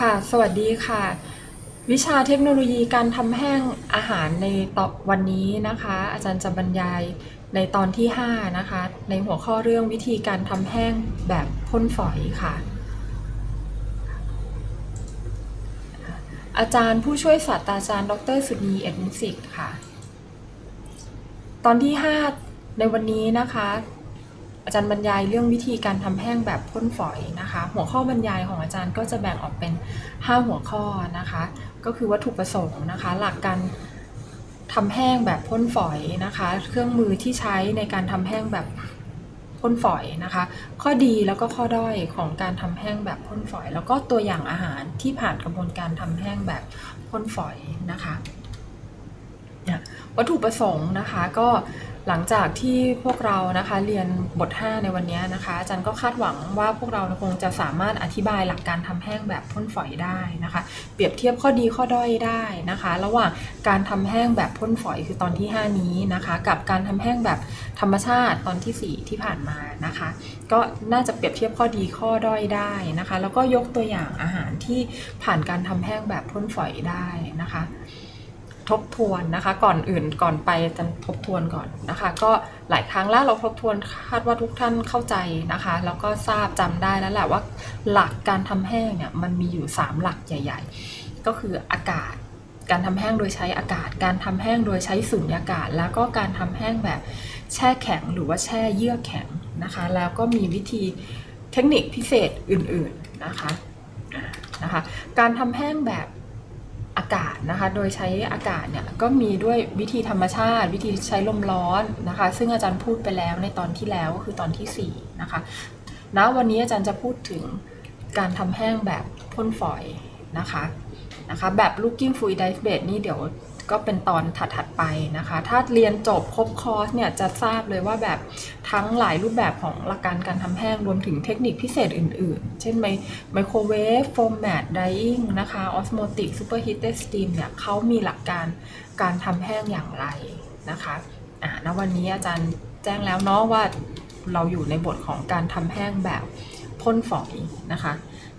ค่ะ สวัสดีค่ะ วิชาเทคโนโลยีการทำแห้งอาหารในตอนวันนี้นะคะ อาจารย์จะบรรยายในตอนที่ 5 นะคะ ในหัวข้อเรื่องวิธีการทำแห้งแบบพ่นฝอยค่ะ อาจารย์ผู้ช่วยศาสตราจารย์ ดรสุนีเอ็ดมุสิกค่ะ ตอนที่ 5 ในวันนี้นะคะ อาจารย์บรรยายเรื่องวิธีการทำแห้งแบบพ่นฝอยนะคะ หัวข้อบรรยายของอาจารย์ก็จะแบ่งออกเป็น 5 หัวข้อนะคะ ก็คือวัตถุประสงค์นะคะ หลักการทำแห้งแบบพ่นฝอยนะคะ เครื่องมือที่ใช้ในการทำแห้งแบบพ่นฝอยนะคะ ข้อดีแล้วก็ข้อด้อยของการทำแห้งแบบพ่นฝอย แล้วก็ตัวอย่างอาหารที่ผ่านกระบวนการทำแห้งแบบพ่นฝอยนะคะวัตถุประสงค์นะคะก็หลังจากที่พวกเรานะคะเรียนบท 5 ในวันนี้นะคะอาจารย์ก็คาดหวังว่าพวกเราคงจะสามารถอธิบายหลักการทำแห้งแบบพ่นฝอยได้นะคะ เปรียบเทียบข้อดีข้อด้อยได้นะคะ ระหว่างการทำแห้งแบบพ่นฝอยคือตอนที่ 5 นี้นะคะ กับการทำแห้งแบบธรรมชาติตอนทีสี่ 4 ที่ผ่านมานะคะ ก็น่าจะเปรียบเทียบข้อดีข้อด้อยได้นะคะ แล้วก็ยกตัวอย่างอาหารที่ผ่านการทำแห้งแบบพ่นฝอยได้นะคะ ทบทวนนะคะ ก่อนอื่นก่อนไปจะทบทวนก่อนนะคะ ก็หลายครั้งแล้วเราทบทวนคาดว่าทุกท่านเข้าใจนะคะ แล้วก็ทราบจำได้แล้วแหละว่าหลักการทำแห้งเนี่ยมันมีอยู่ 3 หลักใหญ่ ๆ ก็คืออากาศ การทำแห้งโดยใช้อากาศ การทำแห้งโดยใช้สุญญากาศ แล้วก็การทำแห้งแบบแช่แข็งหรือว่าแช่เยื่อแข็งนะคะ แล้วก็มีวิธีเทคนิคพิเศษอื่นๆนะคะนะคะ การทำแห้งแบบ อากาศนะคะ โดยใช้อากาศเนี่ยก็มีด้วยวิธีธรรมชาติ วิธีใช้ลมร้อนนะคะ ซึ่งอาจารย์พูดไปแล้วในตอนที่แล้วก็คือตอนที่4นะคะณวันนี้อาจารย์จะพูดถึงการทำแห้งแบบพ่นฝอยนะคะนะคะแบบ looking fluid dive bed นี่เดี๋ยว ก็เป็นตอนถัดๆไปนะคะ ถ้าเรียนจบครบคอร์สเนี่ยจะทราบเลยว่าแบบทั้งหลายรูปแบบของหลักการการทำแห้งรวมถึงเทคนิคพิเศษอื่นๆ เช่นไมโครเวฟโฟมแมตไดอิงนะคะออสโมติกซูเปอร์ฮีทเตสตีมเนี่ยเขามีหลักการการทำแห้งอย่างไรนะคะอ่าณวันนี้อาจารย์แจ้งแล้วเนาะว่าเราอยู่ในบทของการทำแห้งแบบ พ่นฝอยนะคะ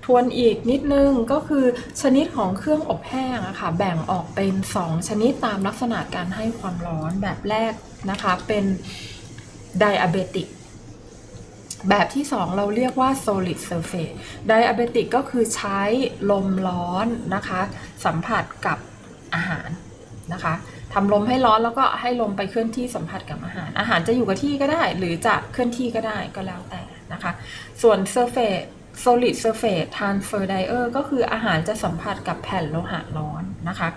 ทวนอีกนิดนึงก็คือชนิดของเครื่องอบแห้งอะค่ะแบ่งออกเป็น 2 ชนิดตามลักษณะการให้ความร้อนแบบแรกนะคะเป็นไดอะเบติกแบบที่ 2 เราเรียกว่า solid surface ไดอะเบติกก็คือใช้ลมร้อนนะคะ สัมผัสกับอาหารนะคะทำลมให้ร้อนแล้วก็ให้ลมไปเคลื่อนที่สัมผัสกับอาหาร อาหารจะอยู่กับที่ก็ได้ หรือจะเคลื่อนที่ก็ได้ก็แล้วแต่ นะคะ ส่วน surface solid surface transfer dier ก็คืออาหารจะสัมผัสกับแผ่นโลหะร้อนนะคะ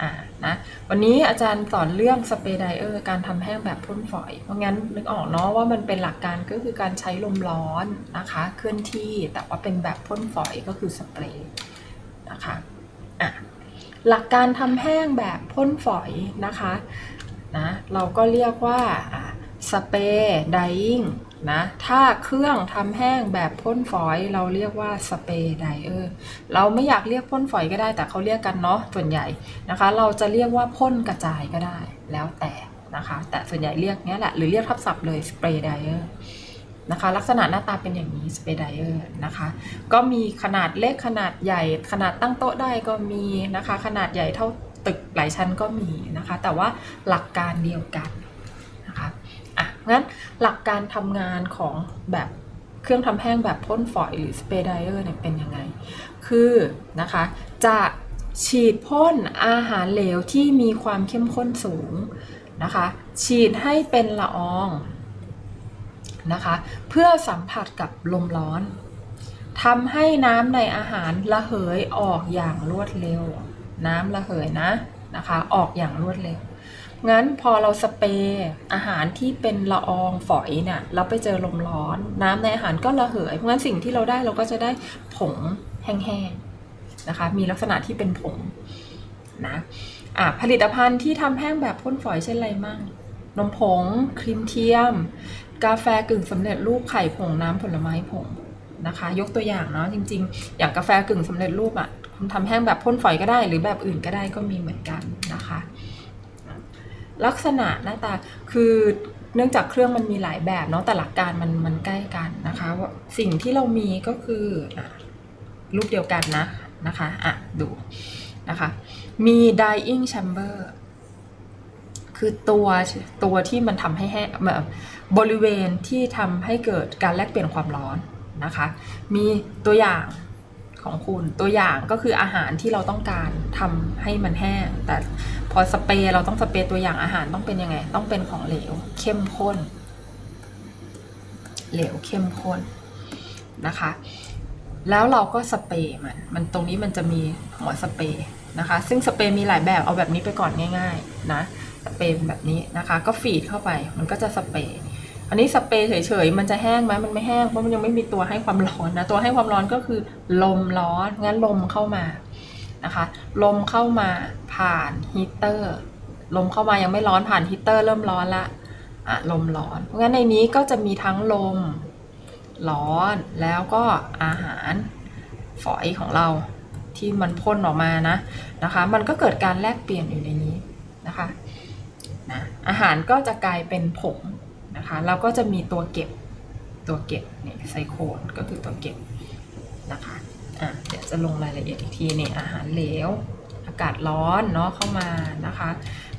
อ่านะวันนี้อาจารย์สอนเรื่อง spray dier การทำแห้งแบบพ่นฝอย เพราะงั้นนึกออกเนาะว่ามันเป็นหลักการก็คือการใช้ลมร้อนนะคะเคลื่อนที่แต่ว่าเป็นแบบพ่นฝอยก็คือสเปรย์นะคะอะหลักการทำแห้งแบบพ่นฝอยนะคะนะเราก็เรียกว่าสเปรย์ไดอิง นะถ้าเครื่องทำแห้งแบบพ่นฝอยเราเรียกว่าสเปรย์ไดเออร์เราไม่อยากเรียกพ่นฝอยก็ได้ แต่เขาเรียกกันเนาะส่วนใหญ่นะคะ เราจะเรียกว่าพ่นกระจายก็ได้แล้วแต่นะคะ แต่ส่วนใหญ่เรียกเนี้ยแหละหรือเรียกทับศัพท์เลยสเปรย์ไดเออร์นะคะลักษณะหน้าตาเป็นอย่างนี้สเปรย์ไดเออร์นะคะก็มีขนาดเล็กขนาดใหญ่ขนาดตั้งโต๊ะได้ก็มีนะคะ ขนาดใหญ่เท่าตึกหลายชั้นก็มีนะคะ แต่ว่าหลักการเดียวกัน งั้นหลักการทำงานของแบบเครื่องทำแห้งแบบพ่นฝอยหรือสเปรย์ไดเออร์เนี่ยเป็นยังไง คือนะคะจะฉีดพ่นอาหารเหลวที่มีความเข้มข้นสูงนะคะ ฉีดให้เป็นละอองนะคะ เพื่อสัมผัสกับลมร้อนทำให้น้ำในอาหารระเหยออกอย่างรวดเร็ว น้ำระเหยนะนะคะ ออกอย่างรวดเร็ว งั้นพอเราสเปรย์อาหารที่เป็นละอองฝอยเนี่ยเราไปเจอลมร้อน น้ำในอาหารก็ระเหยเพราะงั้นสิ่งที่เราได้เราก็จะได้ผงแห้งๆนะคะ มีลักษณะที่เป็นผงนะอะผลิตภัณฑ์ที่ทำแห้งแบบพ่นฝอยเช่นอะไรมั่งนมผง ครีมเทียม กาแฟกึ่งสำเร็จรูปไข่ผงน้ำผลไม้ผงนะคะ ยกตัวอย่างเนาะจริง ๆ อย่างกาแฟกึ่งสำเร็จรูปอะคุณทำแห้งแบบพ่นฝอยก็ได้ หรือแบบอื่นก็ได้ก็มีเหมือนกันนะคะ ลักษณะหน้าตาคือเนื่องจากเครื่องมันมีหลายแบบเนาะแต่หลักการมันมันใกล้กันนะคะสิ่งที่เรามีก็คือรูปเดียวกันนะนะคะอะดูนะคะมี drying chamber คือตัวตัวที่มันทำให้แห้งแบบบริเวณที่ทำให้เกิดการแลกเปลี่ยนความร้อนนะคะ มีตัวอย่างของคุณตัวอย่างก็คืออาหารที่เราต้องการทำให้มันแห้งแต่พอสเปรย์เราต้องสเปรย์ตัวอย่างอาหารต้องเป็นยังไง ต้องเป็นของเหลว เข้มข้น เหลวเข้มข้นนะคะ แล้วเราก็สเปรย์มันมันตรงนี้มันจะมีหัวสเปรย์นะคะ ซึ่งสเปรย์มีหลายแบบเอาแบบนี้ไปก่อนง่าย ๆ นะสเปรย์แบบนี้นะคะ ก็ฟีดเข้าไปมันก็จะสเปรย์อันนี้สเปรย์เฉยๆ มันจะแห้งไหมมันไม่แห้งเพราะมันยังไม่มีตัวให้ความร้อนนะ ตัวให้ความร้อนก็คือลมร้อน งั้นลมเข้ามา นะคะ ลมเข้ามาผ่านฮีเตอร์ ลมเข้ามายังไม่ร้อนผ่านฮีเตอร์เริ่มร้อนละอะลมร้อน เพราะงั้นในนี้ก็จะมีทั้งลมร้อนแล้วก็อาหารฝอยของเราที่มันพ่นออกมานะนะคะ มันก็เกิดการแลกเปลี่ยนอยู่ในนี้นะคะนะอาหารก็จะกลายเป็นผงนะคะแล้วก็จะมีตัวเก็บตัวเก็บเนี่ยไซโคนก็คือตัวเก็บนะคะ อะเดี๋ยวจะลงรายละเอียดอีกทีเนี่ยอาหารเหลว อากาศร้อนเนาะเข้ามานะคะ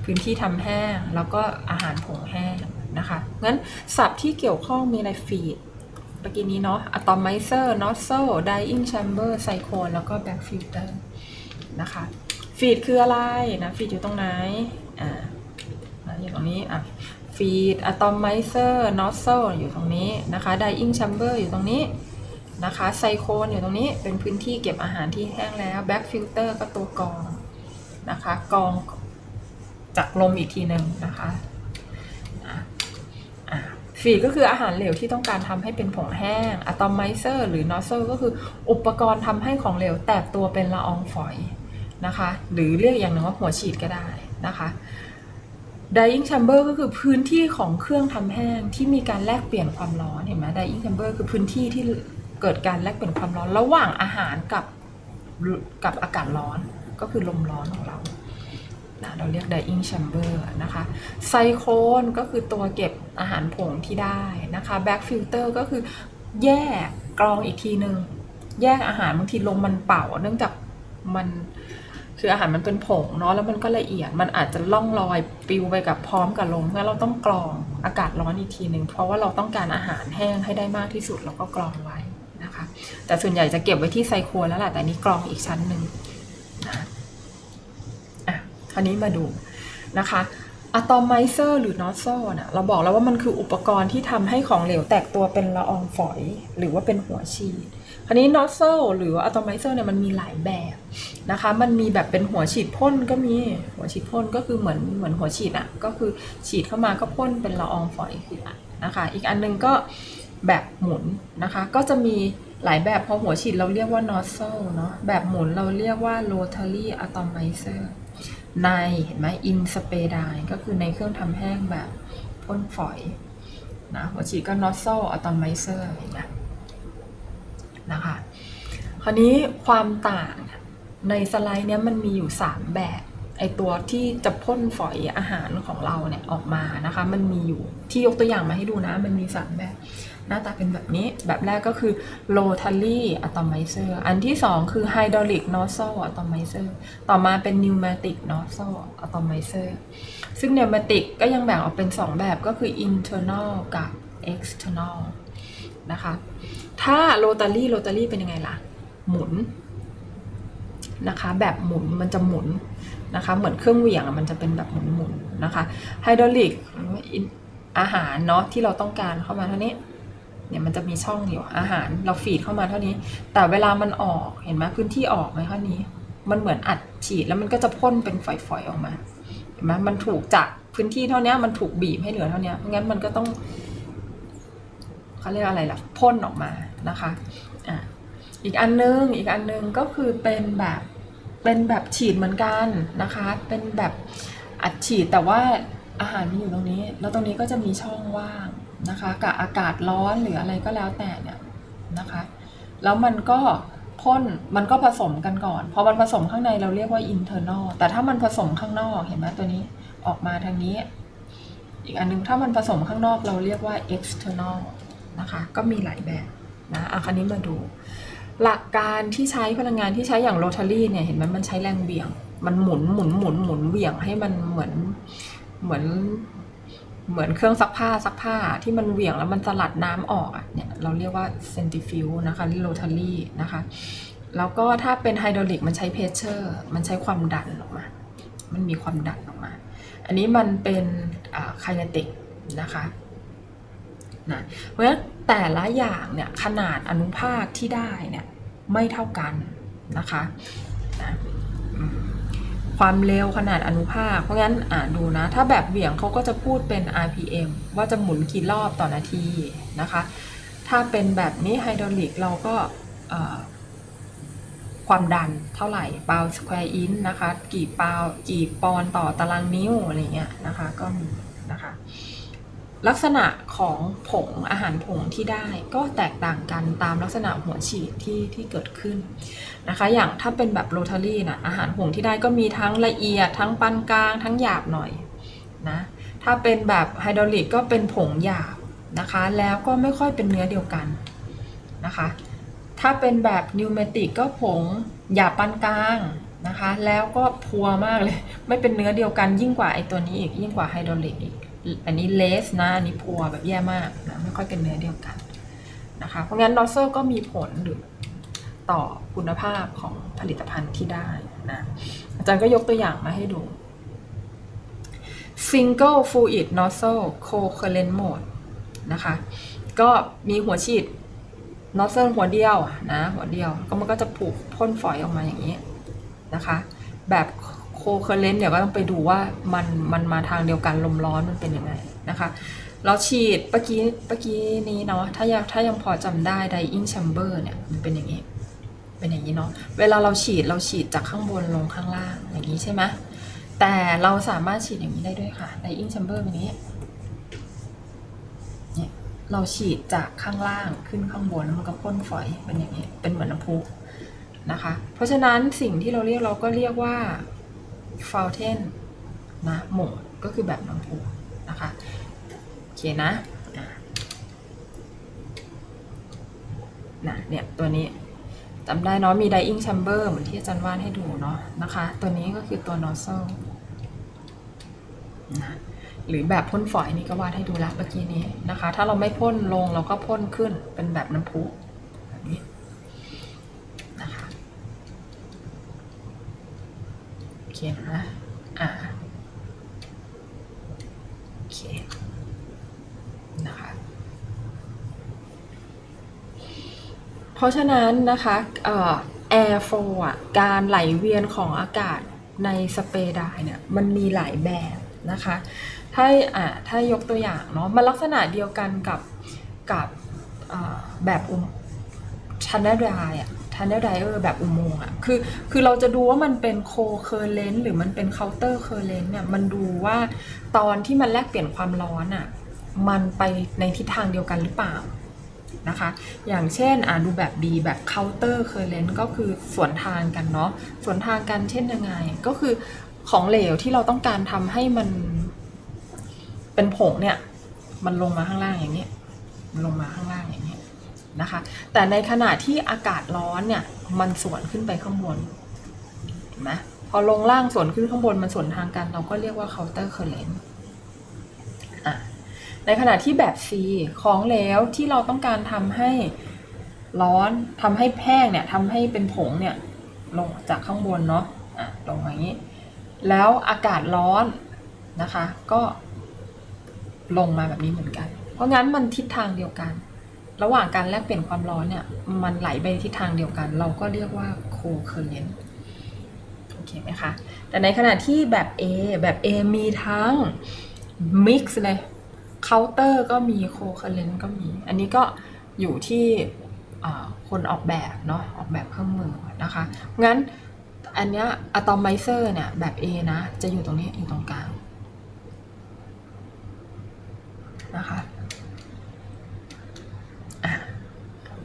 พื้นที่ทำแห้งแล้วก็อาหารผงแห้งนะคะงั้นศัพท์ที่เกี่ยวข้องมีอะไรฟีดเมื่อกี้นี้เนาะ atomizer nozzle drying chamber ไซโคนแล้วก็ back filter นะคะฟีดคืออะไรนะฟีดอยู่ตรงไหนอ่าอยู่ตรงนี้อะฟีดอะตอมไมเซอร์นอสเซอยู่ตรงนี้นะคะไดอิงแชมเบอร์อยู่ตรงนี้ นะคะไซโคนอยู่ตรงนี้เป็นพื้นที่เก็บอาหารที่แห้งแล้วแบ็กฟิลเตอร์ก็ตัวกรองนะคะกรองจากลมอีกทีหนึ่งนะคะฟีดก็คืออาหารเหลวที่ต้องการทำให้เป็นผงแห้งอะตอมไมเซอร์หรือนอสเซลก็คืออุปกรณ์ทำให้ของเหลวแตกตัวเป็นละอองฝอยนะคะ หรือเรียกอย่างหนึ่งว่าหัวฉีดก็ได้นะคะ drying chamber ก็คือพื้นที่ของเครื่องทำแห้งที่มีการแลกเปลี่ยนความร้อนเห็นไหม drying chamber คือพื้นที่ที่ เกิดการแลกเปลี่ยนความร้อนระหว่างอาหารกับกับอากาศร้อนก็คือลมร้อนของเรานะเราเรียก drying chamber นะคะไซโคนก็คือตัวเก็บอาหารผงที่ได้นะคะ back filter ก็คือแยกกรองอีกทีหนึงแยกอาหารบางทีลมมันเป่า เนื่องจากมันคืออาหารมันเป็นผงเนาะแล้วมันก็ละเอียดมันอาจจะล่องลอยปลิวไปกับพร้อมกับลมงั้นเราต้องกรองอากาศร้อนอีกทีหนึ่งเพราะว่าเราต้องการอาหารแห้งให้ได้มากที่สุดเราก็กรองไว้ แต่ส่วนใหญ่จะเก็บไว้ที่ไซโคนแล้วแหละแต่นี้กรองอีกชั้นหนึ่งนะอะคราวนี้มาดูนะคะอะตอมไมเซอร์หรือนอตโซนะเราบอกแล้วว่ามันคืออุปกรณ์ที่ทำให้ของเหลวแตกตัวเป็นละอองฝอย หรือว่าเป็นหัวฉีดคราวนี้นอตโซ่หรืออะตอมไมเซอร์เนี่ยมันมีหลายแบบนะคะ มันมีแบบเป็นหัวฉีดพ่นก็มีหัวฉีดพ่นก็คือเหมือนเหมือนหัวฉีดอะ่ะก็คือฉีดเข้ามาก็พ่นเป็นละอองฝอยคือนะคะ อีกอันนึงก็แบบหมุนนะคะ ก็จะมี หลายแบบพอหัวฉีดเราเรียกว่านอตโซเนาะแบบหมุนเราเรียกว่า rotary atomizer ในเห็นไหม in spray ก็คือในเครื่องทำแห้งแบบพ่นฝอยนะหัวฉีดก็ nozzle atomizer เห็นไหมนะคะคราวนี้ความต่างในสไลด์เนี้ยมันมีอยู่ 3 แบบไอตัวที่จะพ่นฝอยอาหารของเราเนี่ยออกมานะคะ มันมีอยู่ที่ยกตัวอย่างมาให้ดูนะ มันมี 3 แบบ หน้าตาเป็นแบบนี้ แบบแรกก็คือ rotary atomizer อันที่ 2 คือ hydraulic nozzle atomizer ต่อมาเป็น pneumatic nozzle atomizer ซึ่ง pneumatic ก็ยังแบ่งออกเป็น 2 แบบก็คือ internal กับ external นะคะ ถ้า rotary rotary เป็นยังไงล่ะ หมุนนะคะแบบหมุนมันจะหมุนนะคะเหมือนเครื่องเหวี่ยงมันจะเป็นแบบหมุนหมุนนะคะไฮดรอลิกอาหารเนาะที่เราต้องการเข้ามาเท่านี้ เนี่ยมันจะมีช่องอยู่อาหารเราฟีดเข้ามาเท่านี้ แต่เวลามันออกเห็นไหมพื้นที่ออกไหมเท่านี้ มันเหมือนอัดฉีดแล้วมันก็จะพ่นเป็นฝอยๆออกมาเห็นไหมมันถูกจากพื้นที่เท่านี้มันถูกบีบให้เหลือเท่านี้เพราะงั้นมันก็ต้องเขาเรียกอะไรล่ะพ่นออกมานะคะอะอีกอันนึงอีกอันนึงก็คือเป็นแบบเป็นแบบฉีดเหมือนกันนะคะ เป็นแบบอัดฉีดแต่ว่าอาหารมันอยู่ตรงนี้ แล้วตรงนี้ก็จะมีช่องว่าง นะคะกับอากาศร้อนหรืออะไรก็แล้วแต่เนี่ยนะคะ แล้วมันก็พ่นมันก็ผสมกันก่อน พอมันผสมข้างในเราเรียกว่า internal แต่ถ้ามันผสมข้างนอกเห็นไหมตัวนี้ออกมาทางนี้ อีกอันนึงถ้ามันผสมข้างนอกเราเรียกว่า external นะคะก็มีหลายแบบนะอะคราวนี้มาดู หลักการที่ใช้พลังงานที่ใช้อย่างโรตารี่เนี่ยเห็นไหมมันใช้แรงเบี่ยง มันหมุนหมุนหมุนหมุนเหวี่ยงให้มันเหมือนเหมือน เหมือนเครื่องซักผ้าซักผ้าที่มันเหวี่ยงแล้วมันสลัดน้ำออกอะเนี่ยเราเรียกว่าเซนติฟิวนะคะโรตารี่นะคะ แล้วก็ถ้าเป็นไฮดรอลิกมันใช้เพชเชอร์มันใช้ความดันออกมา มันมีความดันออกมา อันนี้มันเป็นไคเนติกนะคะนะเพราะฉะนั้นแต่ละอย่างเนี่ยขนาดอนุภาคที่ได้เนี่ยไม่เท่ากันนะคะนะ ความเร็วขนาดอนุภาค เพราะงั้นอ่าดูนะ ถ้าแบบเบี่ยงเขาก็จะพูดเป็น RPM ว่าจะหมุนกี่รอบต่อนาทีนะคะ ถ้าเป็นแบบนี้ไฮดรอลิกเราก็ความดันเท่าไหร่ปาวสแควร์อินนะคะ กี่ปาวกี่ปอนต่อตารางนิ้วอะไรเงี้ยนะคะ ก็มีนะคะ ลักษณะของผงอาหารผงที่ได้ก็แตกต่างกันตามลักษณะหัวฉีดที่ที่เกิดขึ้นนะคะ อย่างถ้าเป็นแบบโรตารี่นะอาหารผงที่ได้ก็มีทั้งละเอียด ทั้งปานกลาง ทั้งหยาบหน่อยนะถ้าเป็นแบบไฮดรอลิกก็เป็นผงหยาบนะคะ แล้วก็ไม่ค่อยเป็นเนื้อเดียวกันนะคะ ถ้าเป็นแบบนิวเมติกก็ผงหยาบปานกลางนะคะ แล้วก็พัวมากเลย ไม่เป็นเนื้อเดียวกันยิ่งกว่าไอตัวนี้อีกยิ่งกว่าไฮดรอลิกอีก อันนี้เลสนะ อันนี้พัวแบบแย่มากนะไม่ค่อยเป็นเนื้อเดียวกันนะคะ เพราะงั้นนอสเซลก็มีผลหรือต่อคุณภาพของผลิตภัณฑ์ที่ได้นะอาจารย์ก็ยกตัวอย่างมาให้ดู Single Fluid Nozzle Co-current Mode นะคะ ก็มีหัวฉีดนอสเซลหัวเดียวนะหัวเดียวก็มันก็จะผูกพ่นฝอยออกมาอย่างนี้นะคะ แบบ เคอร์เรนต์เดี๋ยวก็ต้องไปดูว่ามันมันมาทางเดียวกันลมร้อนมันเป็นยังไงนะคะเราฉีดเมื่อกี้เมื่อกี้นี้เนาะถ้ายังถ้ายังพอจำได้ไดอิงแชมเบอร์เนี่ยมันเป็นอย่างนี้ เป็นอย่างนี้เนาะเวลาเราฉีดเราฉีดจากข้างบนลงข้างล่างอย่างนี้ใช่ไหมแต่เราสามารถฉีดอย่างนี้ได้ด้วยค่ะไดอิงแชมเบอร์เป็นอย่างนี้เนี่ยเราฉีดจากข้างล่างขึ้นข้างบนแล้วมันก็พ่นฝอยเป็นอย่างนี้เป็นเหมือนน้ำพุนะคะ เพราะฉะนั้นสิ่งที่เราเรียกเราก็เรียกว่า ฟาวเทนนะโหมดก็คือแบบน้ำพุนะคะโอเคนะอะนะเนี่ยตัวนี้จำได้เนาะมี dying chamber เหมือนที่อาจารย์วาดให้ดูเนาะนะคะ ตัวนี้ก็คือตัว nozzle นะหรือแบบพ่นฝอยนี่ก็วาดให้ดูละเมื่อกี้นี้นะคะ ถ้าเราไม่พ่นลงเราก็พ่นขึ้นเป็นแบบน้ำพุแบบนี้นะคะ เคนะอ่าโอเคนะคะเพราะฉะนั้นนะคะเอ่อ air flow อะการไหลเวียนของอากาศในสเปรดร์เนี่ยมันมีหลายแบบนะคะ ถ้าอ่าถ้ายกตัวอย่างเนาะมันลักษณะเดียวกันกับกับแบบอุมชันเนลไดอะ ชันเนลไดเออร์แบบอุโมงค์อะคือคือเราจะดูว่ามันเป็นโคเคอร์เลนหรือมันเป็นเคาน์เตอร์เคอร์เลนเนี่ยมันดูว่าตอนที่มันแลกเปลี่ยนความร้อนอะมันไปในทิศทางเดียวกันหรือเปล่านะคะ อย่างเช่นอ่าดูแบบ B แบบเคาน์เตอร์เคอร์เลนก็คือสวนทางกันเนาะสวนทางกันเช่นยังไง ก็คือของเหลวที่เราต้องการทำให้มันเป็นผงเนี่ย มันลงมาข้างล่างอย่างนี้มันลงมาข้างล่างอย่าง นะคะ แต่ในขณะที่อากาศร้อนเนี่ยมันสวนขึ้นไปข้างบนนไหมพอลงล่างสวนขึ้นข้างบนมันสวนทางกัน เราก็เรียกว่า counter current อะในขณะที่แบบ C ของเหลวที่เราต้องการทำให้ร้อนทำให้แห้งเนี่ยทำให้เป็นผงเนี่ยลงจากข้างบนเนาะะลงอย่างนี้ แล้วอากาศร้อนนะคะ ก็ลงมาแบบนี้เหมือนกัน เพราะงั้นมันทิศทางเดียวกัน ระหว่างการแลกเปลี่ยนความร้อนเนี่ย มันไหลไปทิศทางเดียวกัน เราก็เรียกว่า co-current โอเคไหมคะ แต่ในขณะที่แบบ A แบบ A มีทั้ง mix เลย counter ก็มี co-current ก็มี อันนี้ก็อยู่ที่คนออกแบบเนาะออกแบบเครื่องมือนะคะ งั้นอันเนี้ย atomizer เนี่ยแบบ A นะ จะอยู่ตรงนี้อยู่ตรงกลางนะคะโอเค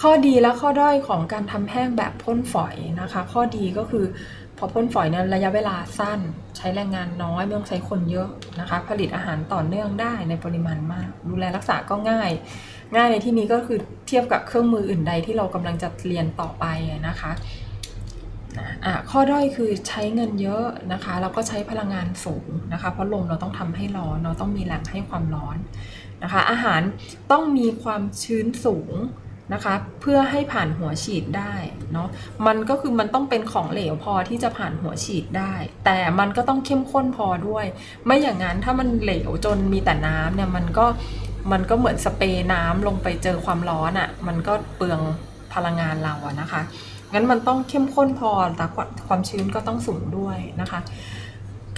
ข้อดีและข้อด้อยของการทำแห้งแบบพ่นฝอยนะคะ ข้อดีก็คือพอพ่นฝอยเนี่ยระยะเวลาสั้น ใช้แรงงานน้อยไม่ต้องใช้คนเยอะนะคะ ผลิตอาหารต่อเนื่องได้ในปริมาณมาก ดูแลรักษาก็ง่าย ง่ายในที่นี้ก็คือเทียบกับเครื่องมืออื่นใดที่เรากำลังจะเรียนต่อไปนะคะอะข้อด้อยคือใช้เงินเยอะนะคะแล้วก็ใช้พลังงานสูงนะคะ เพราะลมเราต้องทำให้ร้อนเราต้องมีแหล่งให้ความร้อน นะคะอาหารต้องมีความชื้นสูงนะคะเพื่อให้ผ่านหัวฉีดได้เนาะมันก็คือมันต้องเป็นของเหลวพอที่จะผ่านหัวฉีดได้ แต่มันก็ต้องเข้มข้นพอด้วย ไม่อย่างนั้นถ้ามันเหลวจนมีแต่น้ำเนี่ยมันก็มันก็เหมือนสเปรย์น้ำลงไปเจอความร้อนอะ่ะมันก็เปลืองพลังงานเราอะนะคะงั้นมันต้องเข้มข้นพอแต่ความชื้นก็ต้องสูงด้วยนะคะ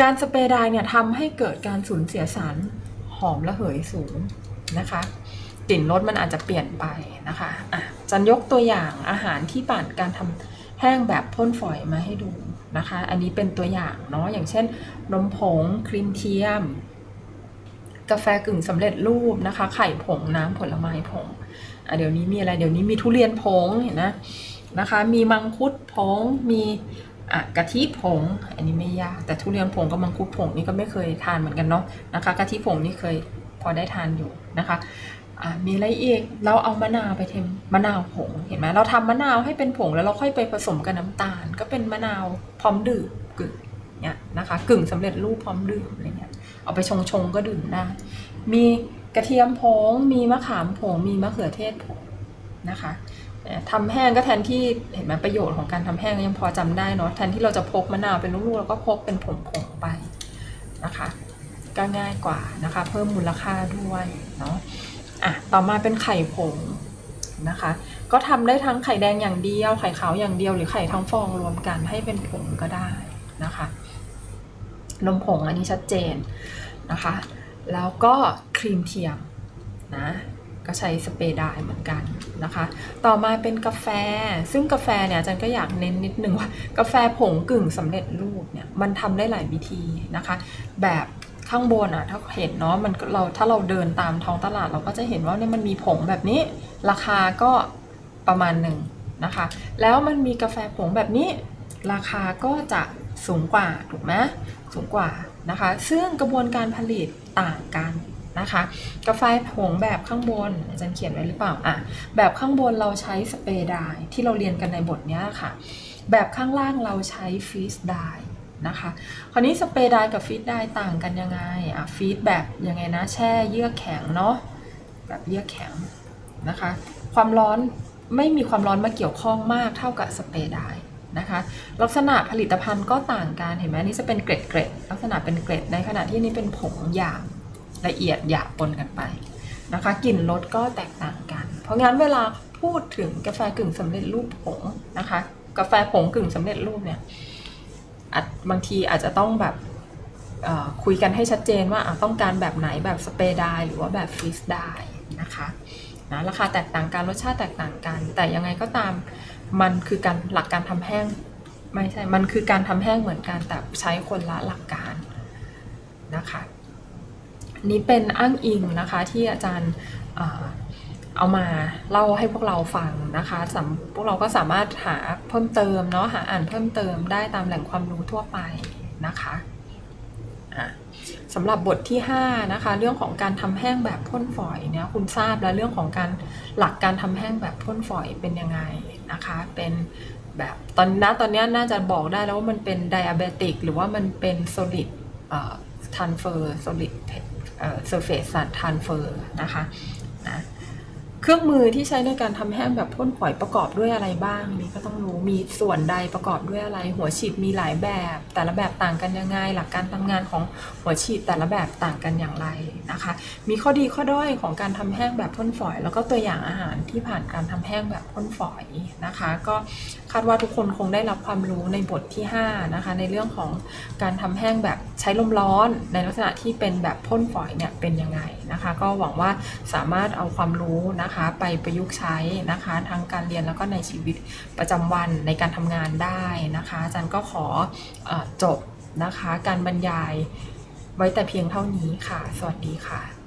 การสเปรย์ไดร์เนี่ยทำให้เกิดการสูญเสียสาร หอมระเหยสูงนะคะกลิ่นรสมันอาจจะเปลี่ยนไปนะคะอะจันยกตัวอย่างอาหารที่ผ่านการทำแห้งแบบพ่นฝอยมาให้ดูนะคะ อันนี้เป็นตัวอย่างเนาะอย่างเช่นนมผงครีมเทียม กาแฟกึ่งสำเร็จรูปนะคะ ไข่ผงน้ำผลไม้ผงอะเดี๋ยวนี้มีอะไรเดี๋ยวนี้มีทุเรียนผงเห็นนะนะคะ มีมังคุดผงมี อะกะทิผง อันนี้ไม่ยาก แต่ทุเรียนผงกับมังคุดผงนี่ก็ไม่เคยทานเหมือนกันเนาะนะคะกะทิผงนี่เคยพอได้ทานอยู่นะคะอะมีอะไรอีกเราเอามะนาวไปเทมมะนาวผงเห็นไหมเราทำมะนาวให้เป็นผงแล้วเราค่อยไปผสมกับน้ำตาล ก็เป็นมะนาวพร้อมดื่มกึ่งเนี่ยนะคะ กึ่งสำเร็จรูปพร้อมดื่มอะไรเงี้ยเอาไปชงชงก็ดื่มได้มีกระเทียมผงมีมะขามผงมีมะเขือเทศผงนะคะ ทำแห้งก็แทนที่เห็นไหมประโยชน์ของการทำแห้งยังพอจำได้เนาะแทนที่เราจะพกมะนาวเป็นลูกๆเราก็พกเป็นผงๆไปนะคะก็ง่ายกว่านะคะ เพิ่มมูลค่าด้วยเนาะอะต่อมาเป็นไข่ผงนะคะ ก็ทำได้ทั้งไข่แดงอย่างเดียว ไข่ขาวอย่างเดียว หรือไข่ทั้งฟองรวมกันให้เป็นผงก็ได้นะคะนมผงอันนี้ชัดเจนนะคะ แล้วก็ครีมเทียมนะก็ใช้สเปรย์ได้เหมือนกัน นะคะ ต่อมาเป็นกาแฟ ซึ่งกาแฟเนี่ยอาจารย์ก็อยากเน้นนิดนึงว่ากาแฟผงกึ่งสำเร็จรูปเนี่ยมันทำได้หลายวิธีนะคะ แบบข้างบนอะถ้าเห็นเนาะมันเราถ้าเราเดินตามท้องตลาด เราก็จะเห็นว่าเนี่ยมันมีผงแบบนี้ ราคาก็ประมาณหนึ่งนะคะ แล้วมันมีกาแฟผงแบบนี้ ราคาก็จะสูงกว่าถูกไหมสูงกว่านะคะ ซึ่งกระบวนการผลิตต่างกัน นะคะ กาแฟผงแบบข้างบนอาจารย์เขียนไว้หรือเปล่าอะแบบข้างบนเราใช้สเปรย์ไดร์ที่เราเรียนกันในบทนี้ค่ะ แบบข้างล่างเราใช้ฟีสไดร์นะคะคราวนี้สเปรย์ไดร์กับฟีสไดร์ต่างกันยังไงอะฟีสแบบยังไงนะแช่เยื่อแข็งเนาะแบบเยื่อแข็งนะคะ ความร้อนไม่มีความร้อนมาเกี่ยวข้องมากเท่ากับสเปรย์ไดร์นะคะ ลักษณะผลิตภัณฑ์ก็ต่างกันเห็นไหมอันนี่จะเป็นเกร็ดเกร็ดลักษณะเป็นเกร็ดในขณะที่นนี้เป็นผงหยาบ ละเอียดหยาบปนกันไปนะคะกลิ่นรสก็แตกต่างกัน เพราะงั้นเวลาพูดถึงกาแฟกึ่งสำเร็จรูปผงนะคะ กาแฟผงกึ่งสำเร็จรูปเนี่ยบางทีอาจจะต้องแบบคุยกันให้ชัดเจนว่าต้องการแบบไหนแบบสเปรย์ไดร์หรือว่าแบบฟรีสไดร์นะคะนะราคาแตกต่างกันรสชาติแตกต่างกัน แต่ยังไงก็ตามมันคือการหลักการทำแห้งไม่ใช่ มันคือการทำแห้งเหมือนกันแต่ใช้คนละหลักการนะคะ นี่เป็นอ้างอิงนะคะที่อาจารย์เอามาเล่าให้พวกเราฟังนะคะสำพวกเราก็สามารถหาเพิ่มเติมเนาะหาอ่านเพิ่มเติมได้ตามแหล่งความรู้ทั่วไปนะคะะสำหรับบทที่5นะคะเรื่องของการทำแห้งแบบพ่นฝอยเนี่ยคุณทราบแล้วเรื่องของการหลักการทำแห้งแบบพ่นฝอยเป็นยังไงนะคะเป็นแบบตอนนี้ตอนนี้น่าจะบอกได้แล้วว่ามันเป็นไดอะเบติกหรือว่ามันเป็น solid transfer solid เอ่อ surface transfer นะคะนะเครื่องมือที่ใช้ในการทำแห้งแบบพ่นฝอยประกอบด้วยอะไรบ้างนี่ก็ต้องรู้มีส่วนใดประกอบด้วยอะไร หัวฉีดมีหลายแบบ แต่ละแบบต่างกันยังไง หลักการทำงานของหัวฉีดแต่ละแบบต่างกันอย่างไรนะคะ มีข้อดีข้อด้อยของการทำแห้งแบบพ่นฝอย แล้วก็ตัวอย่างอาหารที่ผ่านการทำแห้งแบบพ่นฝอยนะคะ ก็ คาดว่าทุกคนคงได้รับความรู้ในบทที่ 5 นะคะ ในเรื่องของการทำแห้งแบบใช้ลมร้อน ในลักษณะที่เป็นแบบพ่นฝอยเนี่ยเป็นยังไงนะคะ ก็หวังว่าสามารถเอาความรู้นะคะไปประยุกต์ใช้นะคะทั้งการเรียนแล้วก็ในชีวิตประจำวันในการทำงานได้นะคะ อาจารย์ก็ขอเออจบนะคะ การบรรยายไว้แต่เพียงเท่านี้ค่ะ สวัสดีค่ะ